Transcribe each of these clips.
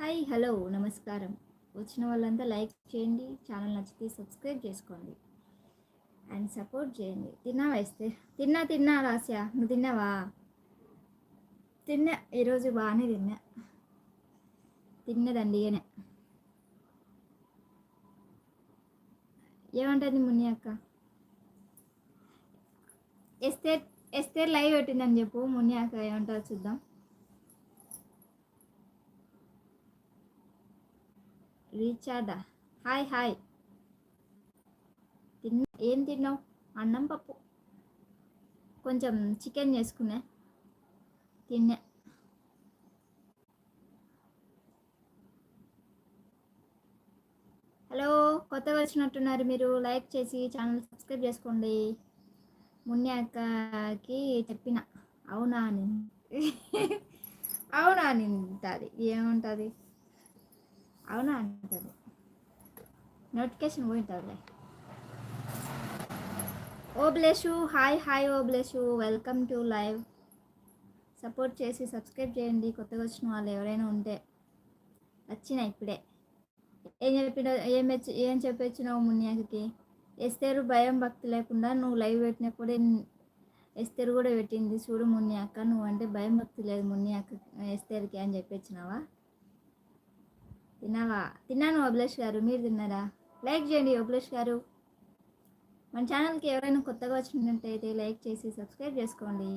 Hi hello నమస్కారం. వచ్చిన వాళ్ళంతా లైక్ చేయండి ఛానల్ నచ్చితే సబ్స్క్రైబ్ చేసుకోండి. అండ్ సపోర్ట్ చేయండి. తిన్నావా వేస్తే. తిన్నా తిన్నా రాస్యా నువ్వు తిన్నావా? తిన్నా. ఈరోజు బాగానే తిన్నా. తిన్నదండి ఈయనే ఏమంటుంది ముని అక్క? ఎస్తే ఎస్తే లైవ్ పెట్టిందని చెప్పు. మున్ని అక్క ఏమంటారు చూద్దాం. రీచార్డా? Hi hi. తిన్న ఏం తిన్నావు? అన్నం పప్పు. కొంచెం చికెన్ చేసుకున్నా తిన్నా. హలో? కొత్తగా వచ్చినట్టున్నారు మీరు. లైక్ చేసి ఛానల్ సబ్స్క్రైబ్ చేసుకోండి. మున్ని అక్కకి చెప్పిన. అవునా అని అవునా అని ఉంటుంది ఏముంటుంది? అవునా అంటుంది. నోటిఫికేషన్ పోయింటుందిలే ఓ బ్లెషు hi hi oh welcome to live support చేసి సబ్స్క్రైబ్ చేయండి. కొత్తగా వచ్చిన వాళ్ళు ఎవరైనా ఉంటే వచ్చిన ఇప్పుడే. ఏం చెప్పిన ఏం ఏం చెప్పొచ్చినావు మున్యాకి? ఎస్తేరు భయం భక్తి లేకుండా నువ్వు లైవ్ పెట్టినప్పుడే ఎస్తేరు కూడా పెట్టింది. చూడు మున్యాక నువ్వు అంటే భయం భక్తి లేదు మున్యాక ఎస్తేరుకి అని చెప్పొచ్చినావా? తిన్నావా? తిన్నాను అభిలాష్ గారు మీరు తిన్నారా? లైక్ చేయండి అభిలాష్ గారు. మన ఛానల్కి ఎవరైనా కొత్తగా వచ్చినట్టయితే లైక్ చేసి సబ్స్క్రైబ్ చేసుకోండి.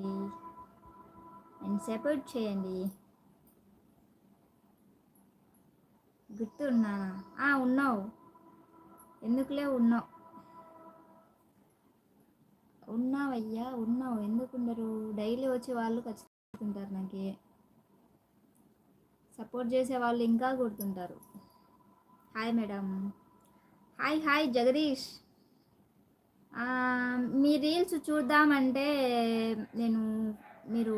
అండ్ సపోర్ట్ చేయండి. గుర్తు ఉన్నానా ఉన్నావు. ఎందుకులే ఉన్నావు? ఉన్నావయ్యా ఉన్నావు. ఎందుకు ఉండరు? డైలీ వచ్చే వాళ్ళు ఖచ్చితంగా ఉంటారు నాకు. సపోర్ట్ చేసే వాళ్ళు ఇంకా గుర్తుంటారు hi madam. Hi hi Jagadish. మీ రీల్స్ చూద్దామంటే నేను మీరు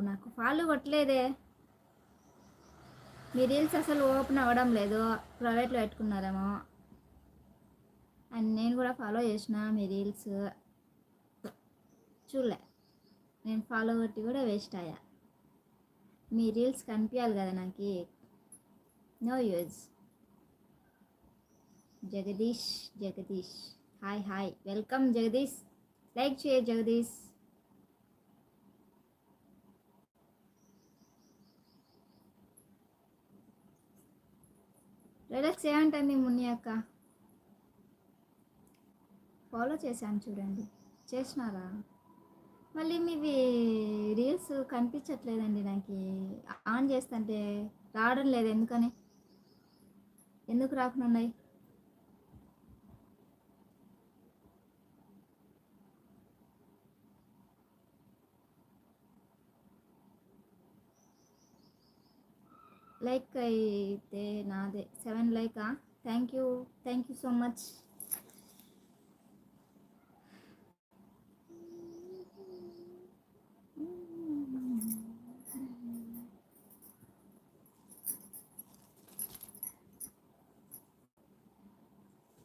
నాకు ఫాలో కొట్టలేదే. మీ రీల్స్ అసలు ఓపెన్ అవ్వడం లేదు ప్రైవేట్లో పెట్టుకున్నారేమో అండ్ నేను కూడా ఫాలో చేసిన మీ రీల్స్. చూడలే. నేను ఫాలో కొట్టి కూడా వేస్ట్ అయ్యా. మీ రీల్స్ కనిపించాలి కదా నాకు. No use Jagadish Jagadish. Hi hi welcome Jagadish. Like చేయ జగదీష్. రిలాక్స్ ఏమంటుంది ముని అక్క? ఫాలో చేశాను చూడండి. చేసినారా? మళ్ళీ మీవి రీల్స్ కనిపించట్లేదండి నాకు. ఆన్ చేస్తుంటే రావడం లేదు ఎందుకని? ఎందుకు రాకుండా ఉన్నాయి? లైక్ అయితే నాదే. Seven Lyca? Thank you. Thank you so much.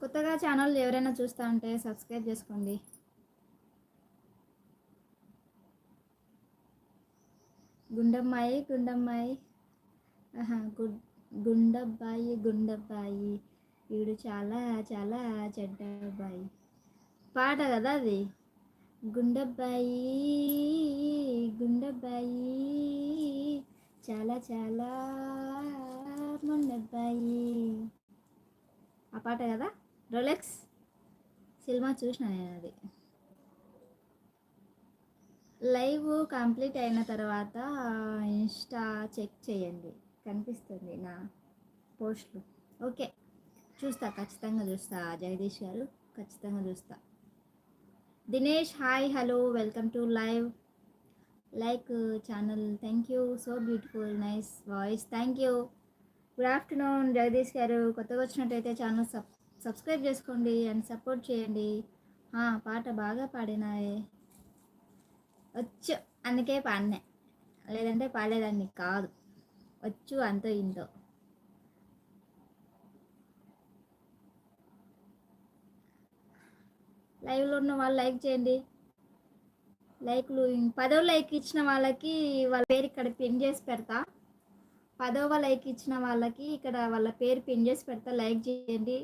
కొత్తగా ఛానల్ ఎవరైనా చూస్తా ఉంటే సబ్స్క్రైబ్ చేసుకోండి. గుండమ్మాయి గుండమ్మాయి. గుడ్ గుండబ్బాయి గుండబ్బాయి. వీడు చాలా చాలా చెడ్డ అబ్బాయి పాట కదా అది? గుండబ్బాయి గుండబ్బాయి. చాలా చాలా మొండబ్బాయి ఆ పాట కదా? రొలెక్స్ సినిమా చూసిన నేను అది. లైవ్ కంప్లీట్ అయిన తర్వాత ఇన్స్టా చెక్ చేయండి. కనిపిస్తుంది నా పోస్ట్లు. ఓకే. చూస్తా ఖచ్చితంగా చూస్తా జగదీష్ గారు ఖచ్చితంగా చూస్తా. Dinesh hi hello welcome to live. Like channel thank you. So beautiful nice voice. Thank you. Good afternoon Jagadish గారు. కొత్తగా వచ్చినట్టయితే ఛానల్ సబ్ సబ్స్క్రైబ్ చేసుకోండి అండ్ సపోర్ట్ చేయండి. పాట బాగా పాడినాయే. వచ్చు అందుకే పాడినా. లేదంటే పాడేదాన్ని కాదు. వచ్చు అంతో ఇంతో లైవ్లో ఉన్న వాళ్ళు లైక్ చేయండి. లైక్లు పదో లైక్ ఇచ్చిన వాళ్ళకి వాళ్ళ పేరు ఇక్కడ పిన్ చేసి పెడతా. పదవ లైక్ ఇచ్చిన వాళ్ళకి ఇక్కడ వాళ్ళ పేరు పిన్ చేసి పెడతా. లైక్ చేయండి.